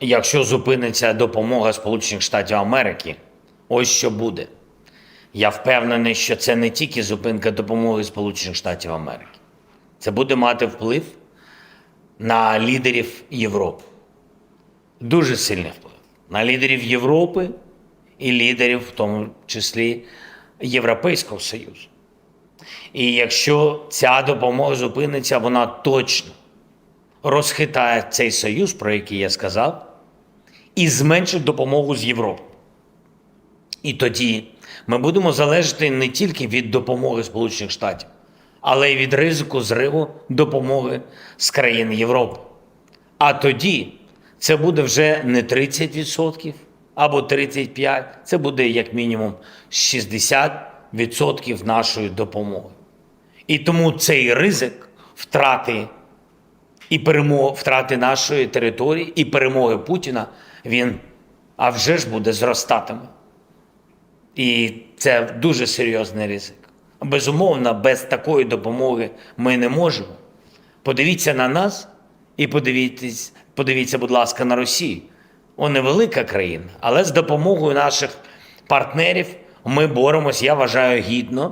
якщо зупиниться допомога Сполучених Штатів Америки, ось що буде. Я впевнений, що це не тільки зупинка допомоги Сполучених Штатів Америки. Це буде мати вплив на лідерів Європи. Дуже сильний вплив на лідерів Європи і лідерів, в тому числі Європейського Союзу. І якщо ця допомога зупиниться, вона точно розхитає цей союз, про який я сказав, і зменшить допомогу з Європи. І тоді ми будемо залежати не тільки від допомоги Сполучених Штатів, але й від ризику зриву допомоги з країн Європи. А тоді це буде вже не 30% або 35%, це буде як мінімум 60% нашої допомоги. І тому цей ризик втрати і перемоги, втрати нашої території і перемоги Путіна, він а вже ж буде зростатиме. І це дуже серйозний ризик. Безумовно, без такої допомоги ми не можемо. Подивіться на нас і подивіться, подивіться, будь ласка, на Росію. Вона невелика країна, але з допомогою наших партнерів ми боремось, я вважаю, гідно